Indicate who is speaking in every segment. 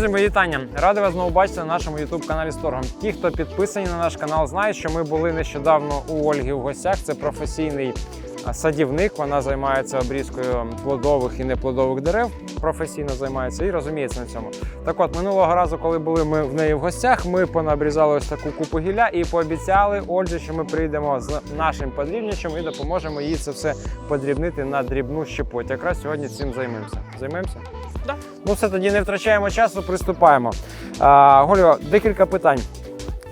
Speaker 1: Друзі, вітання. Радий вас знову бачити на нашому youtube каналі Сторгом. Ті, хто підписані на наш канал, знають, що ми були нещодавно у Ольги в гостях. Це професійний садівник. Вона займається обрізкою плодових і неплодових дерев. Професійно займається і розуміється на цьому. Так от минулого разу, коли були ми в неї в гостях, ми понабрізали ось таку купу гілля і пообіцяли Ользі, що ми прийдемо з нашим подрібничем і допоможемо їй це все подрібнити на дрібну щепу. От Якраз сьогодні цим займемося. Займемося?
Speaker 2: Да.
Speaker 1: Ну все, тоді не втрачаємо часу, приступаємо. А, Голю, декілька питань.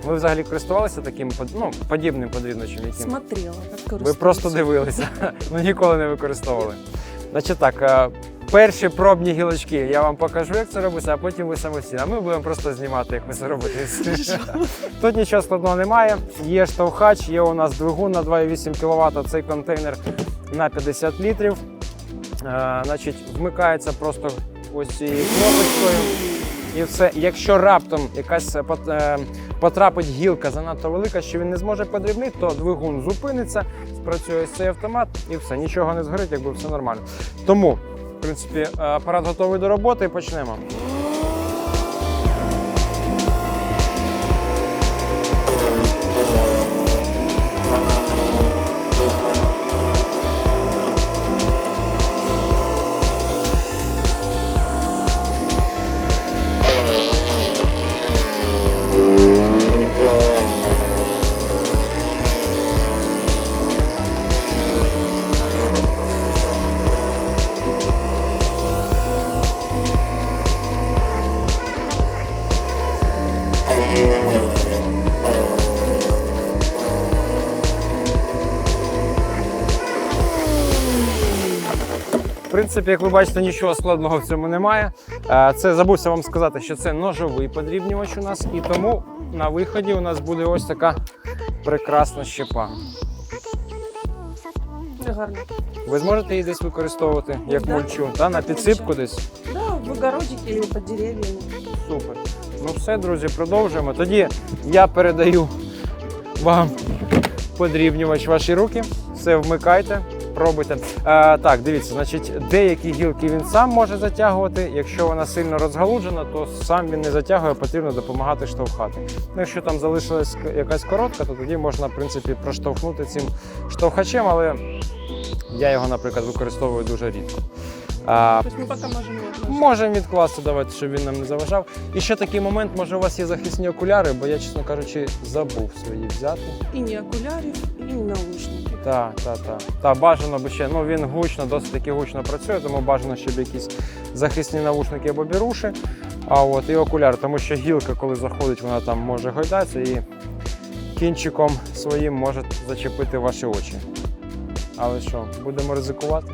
Speaker 1: Ви взагалі користувалися таким ну, подібним подрібничем? Яким?
Speaker 2: Смотрела, как
Speaker 1: Ви просто дивилися, ну ніколи не використовували. Значить так, е, перші пробні гілочки я вам покажу, як це робиться, а потім ви самостійно. А ми будемо просто знімати, як ви це робите. Тут нічого складного немає. Є штовхач, є у нас двигун на 2,8 кВт, цей контейнер на 50 літрів. Е, Значить, вмикається просто ось цією кнопочкою. І все. Якщо раптом якась е, е, потрапить гілка занадто велика, що він не зможе подрібнити, то двигун зупиниться, спрацює цей автомат і все, нічого не згорить, якби все нормально. Тому, в принципі, е, апарат готовий до роботи і почнемо. Принципі, як ви бачите, нічого складного в цьому немає. Е, Це забувся вам сказати, що це ножовий подрібнювач у нас, і тому на виході у нас буде ось така прекрасна щепа.
Speaker 2: Гарно.
Speaker 1: Ви зможете її десь використовувати як
Speaker 2: Да.
Speaker 1: мульчу, та на підсипку десь.
Speaker 2: Да, в огородике или под деревьями.
Speaker 1: Супер. Ну все, друзі, продовжуємо. Тоді я передаю вам подрібнювач ваші руки. Все вмикайте, пробуйте. Е, так, дивіться, значить, деякі гілки він сам може затягувати. Якщо вона сильно розгалуджена, то сам він не затягує, потрібно допомагати штовхати. Ну, якщо там залишилась якась коротка, то тоді можна, в принципі, проштовхнути цим штовхачем, але я його, наприклад, використовую дуже рідко. А,
Speaker 2: То есть мы пока можем его отложить.
Speaker 1: Можемо відкласти, давайте, щоб він нам не заважав. І ще такий момент, може, у вас є захисні окуляри, бо я, чесно кажучи, забув свої взяти.
Speaker 2: И не окулярів, и не наушники.
Speaker 1: Так, так, так. Та бажано би ще. Ну він гучно, досить таки гучно працює, тому бажано, щоб якісь захисні навушники або біруші. А от і окуляр, тому що гілка, коли заходить, вона там може гойдатися і кінчиком своїм може зачепити ваші очі. Але що, будемо ризикувати?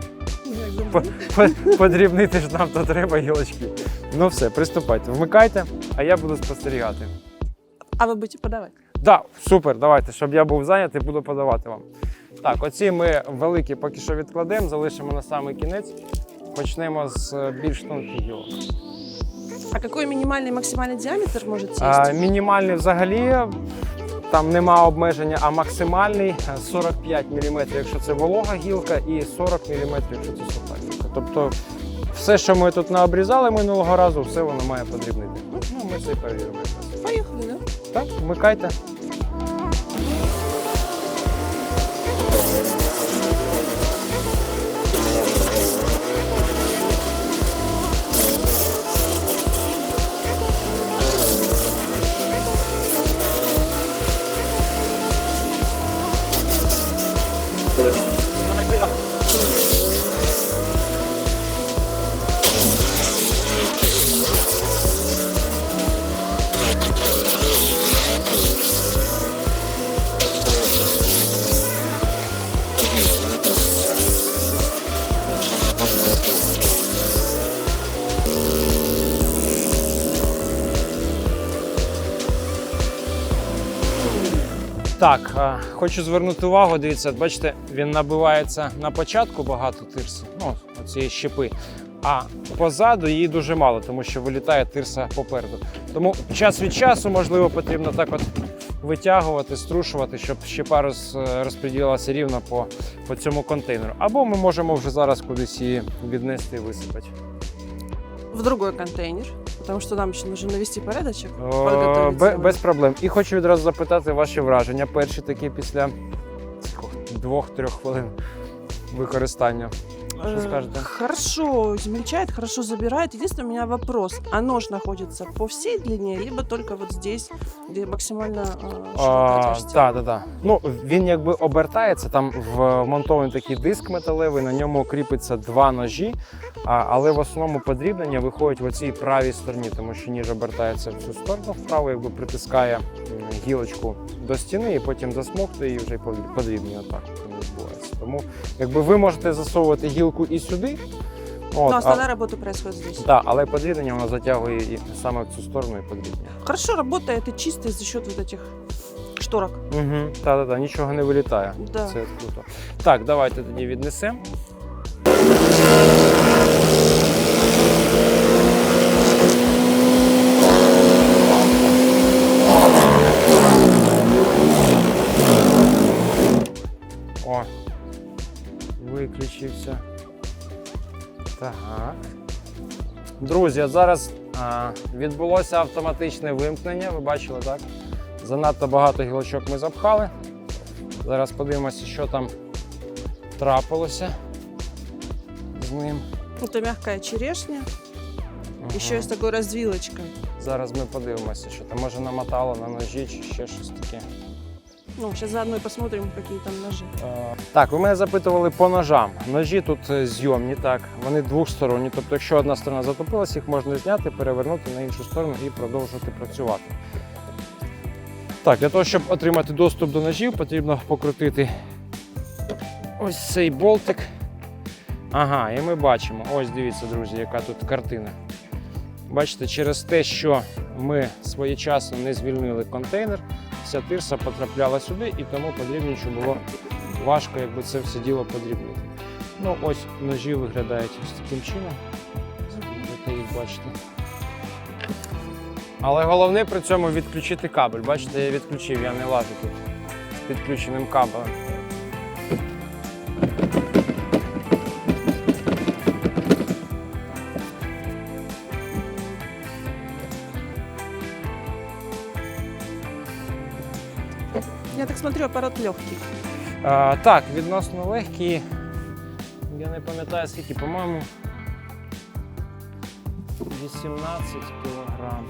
Speaker 1: Подрібнити ж нам то треба гілочки. Ну все, приступайте. Вмикайте, а я буду спостерігати.
Speaker 2: А ви будете подавати?
Speaker 1: Так, супер, давайте, щоб я був зайнятий, буду подавати вам. Так, оці ми великі поки що відкладемо, залишимо на самий кінець. Почнемо з е, більш тонких гілок.
Speaker 2: А какой минимальный и максимальный диаметр может сесть?
Speaker 1: Мінімальний взагалі там нема обмеження, а максимальний е, 45 мм, якщо це волога гілка, і 40 мм, якщо це суха гілка. Тобто все, що ми тут наобрізали минулого разу, все воно має подрібнити. Ну, ми це і перевіримо. якраз.
Speaker 2: Поехали, да?
Speaker 1: Так, вмикайте. プロジェ Так, е, хочу звернути увагу. Дивіться, бачите, він набивається на початку багато тирси, ну, цієї щепи, а позаду її дуже мало, тому що вилітає тирса попереду. Тому час від часу, можливо, потрібно так от витягувати, струшувати, щоб щепа роз, розподілилася рівно по, по цьому контейнеру. Або ми можемо вже зараз кудись її віднести і висипати.
Speaker 2: В другой контейнер, тому що нам ще нужно навести порядочок.
Speaker 1: О, бе- без проблем. І хочу відразу запитати ваші враження. Перші такі після двох-трьох хвилин використання. Что
Speaker 2: Э,
Speaker 1: скажете?
Speaker 2: Хорошо измельчает, хорошо забирает. Единственное, у меня вопрос. А нож находится по всей длине, либо только вот здесь, где максимально э, широкая
Speaker 1: А,
Speaker 2: тяжесть?
Speaker 1: так, так, так. Ну, він якби обертається, там вмонтований такий диск металевий, на ньому кріпиться два ножі, а, але в основному подрібнення виходить в оцій правій стороні, тому що ніж обертається в цю сторону вправо, якби притискає м, гілочку до стіни і потім засмоктує і вже пові- подрібнює отак відбувається. Тому якби ви можете засовувати гілку і сюди. От,
Speaker 2: Но
Speaker 1: а,
Speaker 2: основная работа происходит здесь.
Speaker 1: да, але подрібнення воно затягує і саме в цю сторону і подрібнює.
Speaker 2: Хорошо работает и чисто за счет вот этих шторок.
Speaker 1: Угу, так-так, нічого не вилітає.
Speaker 2: Да.
Speaker 1: Це круто. Так, давайте тоді віднесемо. Виключився. Так. Друзі, зараз а, відбулося автоматичне вимкнення. Ви бачили, так? Занадто багато гілочок ми запхали. Зараз подивимося, що там трапилося з ним.
Speaker 2: Это мягкая черешня.
Speaker 1: Ага.
Speaker 2: Еще есть такой развилочкой.
Speaker 1: Зараз ми подивимося, що там може намотало на ножі чи ще щось таке.
Speaker 2: Ну, сейчас заодно и посмотрим, какие там ножи.
Speaker 1: Е, Так, ви мене запитували по ножам. Ножі тут е, зйомні, так, вони двосторонні. Тобто, якщо одна сторона затопилась, їх можна зняти, перевернути на іншу сторону і продовжувати працювати. Так, для того, щоб отримати доступ до ножів, потрібно покрутити ось цей болтик. Ага, і ми бачимо. Ось дивіться, друзі, яка тут картина. Бачите, через те, що ми своєчасно не звільнили контейнер, вся тирса потрапляла сюди, і тому подрібничу було важко, якби це все діло подрібнити. Ну, ось ножі виглядають ось таким чином. Будете їх бачите. Але головне при цьому відключити кабель. Бачите, я відключив, я не лажу тут підключеним кабелем.
Speaker 2: Смотрю, аппарат легкий.
Speaker 1: А, так, відносно легкі. Я не пам'ятаю скільки, по-моєму, 18 кілограм.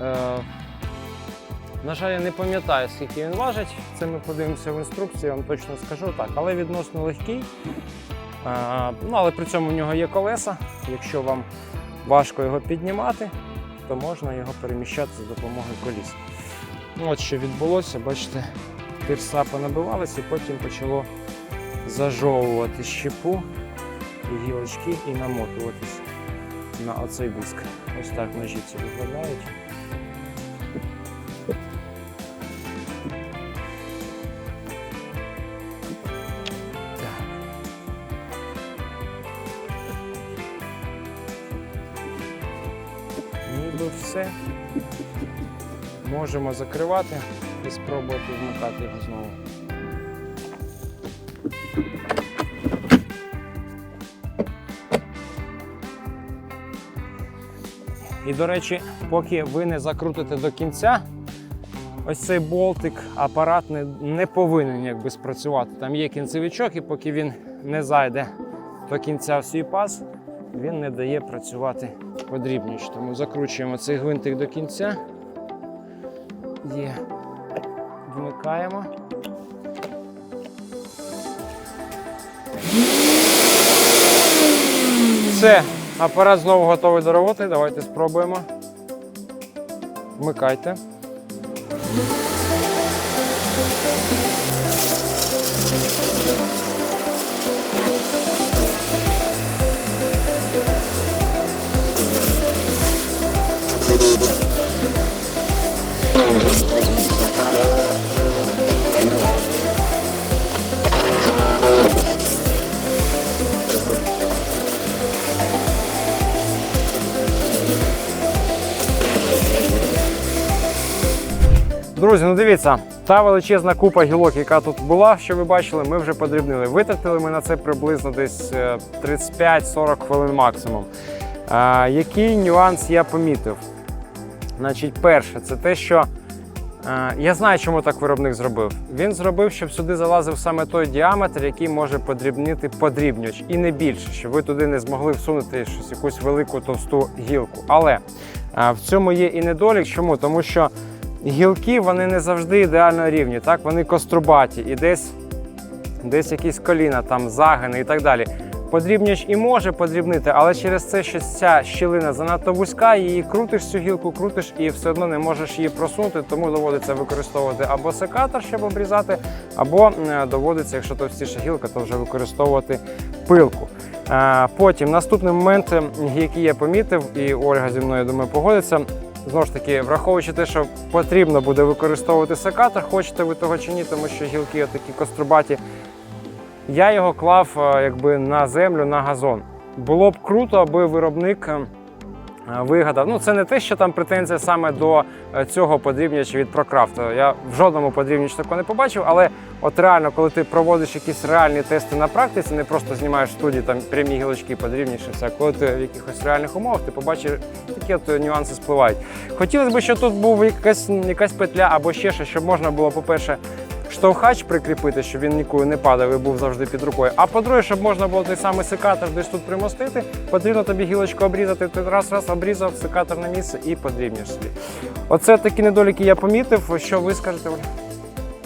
Speaker 1: Е, на жаль, я не пам'ятаю, скільки він важить. Це ми подивимося в інструкції, я вам точно скажу так. Але відносно легкий. Е, ну, але при цьому в нього є колеса. Якщо вам важко його піднімати, то можна його переміщати за допомогою коліс. Ну, От що відбулося, бачите, пірса понабивалася і потім почало зажовувати щепу і гілочки і намотуватись на оцей диск. Ось так ножі ці виглядають. Можемо закривати і спробувати вмикати його знову. І, до речі, поки ви не закрутите до кінця, ось цей болтик, апарат не, не повинен якби спрацювати. Там є кінцевичок, і поки він не зайде до кінця свій паз, він не дає працювати подрібніше. Тому закручуємо цей гвинтик до кінця. Є. Вмикаємо. Все, апарат знову готовий до роботи. Давайте спробуємо. Вмикайте. Друзі, ну дивіться, Та величезна купа гілок, яка тут була, що ви бачили, ми вже подрібнили. Витратили ми на це приблизно десь е, 35-40 хвилин максимум. А, який нюанс я помітив? Значить, перше, це те, що е, я знаю, чому так виробник зробив. Він зробив, щоб сюди залазив саме той діаметр, який може подрібнити подрібнювач, і не більше, щоб ви туди не змогли всунути щось, якусь велику товсту гілку. Але е, в цьому є і недолік. Чому? Тому що гілки вони не завжди ідеально рівні. Так, вони кострубаті і десь, десь якісь коліна, там загини і так далі. Подрібнювач і може подрібнити, але через це, що ця щілина занадто вузька, її крутиш цю гілку, крутиш і все одно не можеш її просунути, тому доводиться використовувати або секатор, щоб обрізати, або е, доводиться, якщо товстіша гілка, то вже використовувати пилку. Е, Потім наступний момент, який я помітив, і Ольга зі мною думаю погодиться. Знову ж таки, враховуючи те, що потрібно буде використовувати секатор, хочете ви того чи ні, тому що гілки такі кострубаті. Я його клав е, якби на землю, на газон. Було б круто, аби виробник е, е, вигадав. Ну, це не те, що там претензія саме до е, цього подрібняча від ProCraft. Я в жодному подрібнячі такого не побачив, але от реально, коли ти проводиш якісь реальні тести на практиці, не просто знімаєш в студії там прямі гілочки, подрібніше все, а коли ти в якихось реальних умовах, ти побачиш, такі от нюанси спливають. Хотілося б, щоб тут був якась, якась петля або ще щось, щоб можна було, по-перше, штовхач прикріпити, щоб він ніколи не падав і був завжди під рукою. А по-друге, щоб можна було той самий секатор десь тут примостити, потрібно тобі гілочку обрізати. Ти раз раз обрізав секатор на місце і подрібнюєш собі. Оце такі недоліки я помітив. Що ви скажете? Оля?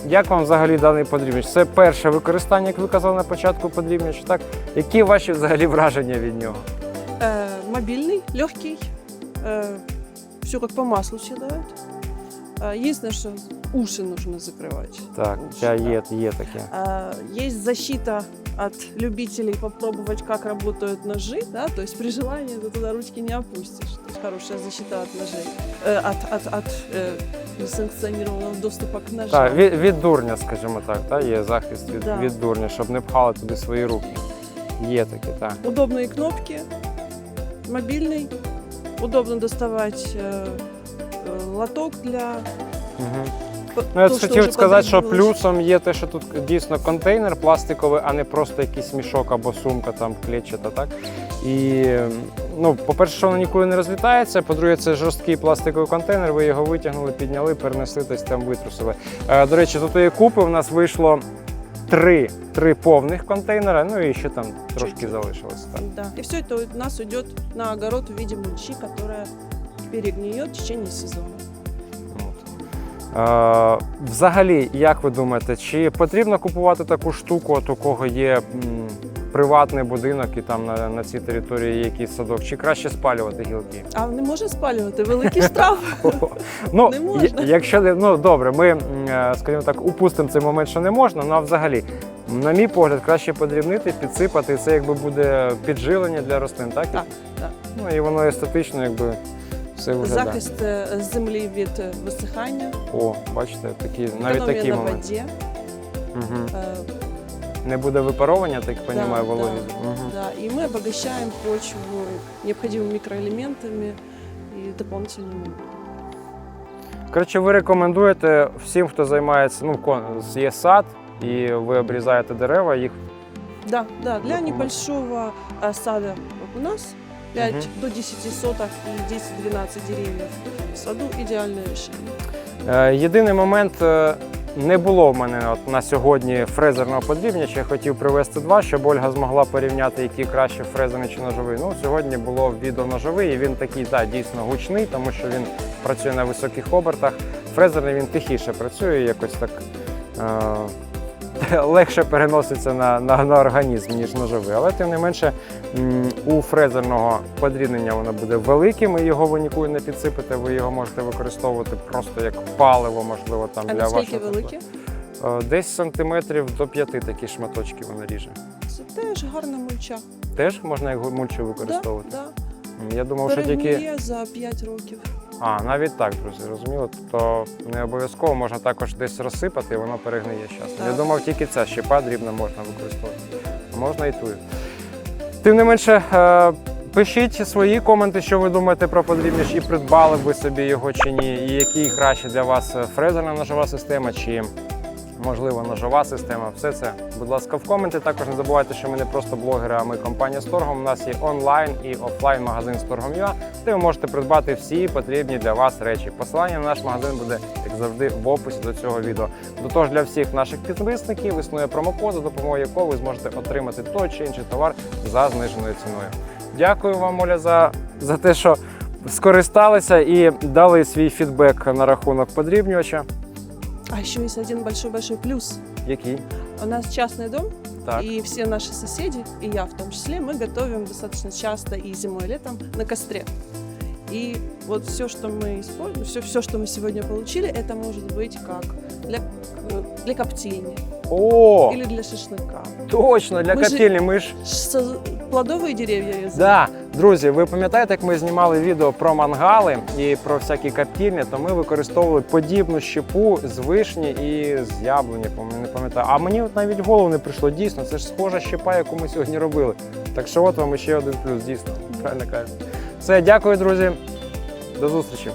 Speaker 1: Як вам взагалі даний подрібніч? Це перше використання, як ви казали на початку подрібнича. Так, які ваші взагалі враження від нього?
Speaker 2: Э, мобильный, легкий, все как по маслу съедает. Э, единственное, что уши нужно закрывать.
Speaker 1: Так,
Speaker 2: Уши,
Speaker 1: ця
Speaker 2: да.
Speaker 1: є, є таке.
Speaker 2: Э, Есть защита от любителей попробовать, как работают ножи, да, то есть при желании ты туда ручки не опустишь. То есть хорошая защита от ножей, э, от, от, от э, несанкционированного доступа к ножам.
Speaker 1: Так, від, від дурня, скажімо так, та, є захист від,
Speaker 2: Да.
Speaker 1: від дурня, щоб не пхали туди свої руки. Є таке, так.
Speaker 2: Удобные кнопки, мобильный, удобно доставать э, э, лоток для
Speaker 1: Угу. Ну, я хотів сказати, що плюсом є те, що тут дійсно контейнер пластиковий, а не просто якийсь мішок або сумка там клетчата, так? І ну, по-перше, що воно ніколи не розлітається. По-друге, це жорсткий пластиковий контейнер. Ви його витягнули, підняли, перенесли, десь там витрусили. Е, до речі, тут є купи. У нас вийшло три, три повних контейнера, ну і ще там трошки
Speaker 2: Чуть-чуть.
Speaker 1: залишилось. Так.
Speaker 2: Да. И все это у нас идет на огород в виде мульчи, которая перегниет в течение сезона.
Speaker 1: Взагалі, як ви думаєте, чи потрібно купувати таку штуку, от у кого є приватний будинок і там на, на цій території є якийсь садок, чи краще спалювати гілки?
Speaker 2: А не може спалювати великий штраф.
Speaker 1: Ну,
Speaker 2: Не можна.
Speaker 1: якщо ну добре, ми, е, скажімо так, упустимо цей момент, що не можна, ну а взагалі, на мій погляд, краще подрібнити, підсипати, це якби буде підживлення для рослин, так?
Speaker 2: Так, так.
Speaker 1: Ну і воно естетично, якби все виглядає.
Speaker 2: Захист е, землі від е, висихання,
Speaker 1: О, бачите, такі, навіть
Speaker 2: економія
Speaker 1: такі
Speaker 2: на
Speaker 1: моменти.
Speaker 2: воді.
Speaker 1: Угу.
Speaker 2: е,
Speaker 1: Не буде випаровування, так
Speaker 2: Да,
Speaker 1: розумію,
Speaker 2: да.
Speaker 1: вологі. Угу.
Speaker 2: Да, и мы обогащаем почву необходимыми микроэлементами и дополнительными.
Speaker 1: Коротше, ви рекомендуєте всім, хто займається, ну, кон- є сад, і ви обрізаєте дерева, їх
Speaker 2: Да, да, для
Speaker 1: Допомог-
Speaker 2: небольшого а, сада как у нас 5
Speaker 1: Мгм.
Speaker 2: до 10 соток и 10-12 деревьев в саду идеальное решение.
Speaker 1: Е, Єдиний момент е, не було в мене от на сьогодні фрезерного подрібняча. Я хотів привезти два, щоб Ольга змогла порівняти, який краще фрезерний чи ножовий. Ну сьогодні було відеоножовий, і він такий, так, дійсно гучний, тому що він працює на високих обертах. Фрезерний він тихіше працює, якось так. Е- Легше переноситься на, на, на організм, ніж ножовий. Але тим не менше, у фрезерного подрібнення воно буде великим, і його ви ніколи не підсипете. Ви його можете використовувати просто як паливо, можливо, там
Speaker 2: А
Speaker 1: для вашого.
Speaker 2: великі?
Speaker 1: Е, Десь сантиметрів до п'яти такі шматочки воно ріже.
Speaker 2: Це теж гарна мульча.
Speaker 1: Теж можна як мульчу використовувати.
Speaker 2: да.
Speaker 1: М, Я думав, що тільки.
Speaker 2: За 5 років.
Speaker 1: А, навіть так, друзі, розуміло. То не обов'язково можна також десь розсипати, і воно перегниє з часом. Я думав, тільки ця щепа дрібна можна використовувати. Можна і ту. Тим не менше, е, Пишіть свої коменти, що ви думаєте про подрібніш, і придбали б ви собі його чи ні, і який краще для вас е, фрезерна ножова система, чи можливо ножова система. Все це, будь ласка, в коменти. Також не забувайте, що ми не просто блогери, а ми компанія з торгом. У нас є онлайн і офлайн магазин з торгом.ua, де ви можете придбати всі потрібні для вас речі. Посилання на наш магазин буде, як завжди, в описі до цього відео. До того ж, для всіх наших підписників існує промокод, за допомогою якого ви зможете отримати той чи інший товар за зниженою ціною. Дякую вам, Оля, за, за те, що скористалися і дали свій фідбек на рахунок подрібнювача.
Speaker 2: А еще есть один большой-большой плюс.
Speaker 1: Який?
Speaker 2: У нас частный дом,
Speaker 1: Так.
Speaker 2: и все наши соседи, и я в том числе, мы готовим достаточно часто и зимой, и летом на костре. И вот все, что мы используем, все, все, что мы сегодня получили, это может быть как для, э, для коптильни
Speaker 1: О,
Speaker 2: или для шашлыка.
Speaker 1: точно, для
Speaker 2: Ми ж-
Speaker 1: коптильні. Ми ж
Speaker 2: Плодовые деревья резать.
Speaker 1: Да, друзі, ви пам'ятаєте, як ми знімали відео про мангали і про всякі коптільні, то ми використовували подібну щепу з вишні і з яблуні, не пам'ятаю. А мені навіть в голову не прийшло. Дійсно, це ж схожа щепа, яку ми сьогодні робили. Так що от вам ще один плюс, дійсно. Правильно кажете. Все, дякую, друзі. До зустрічі.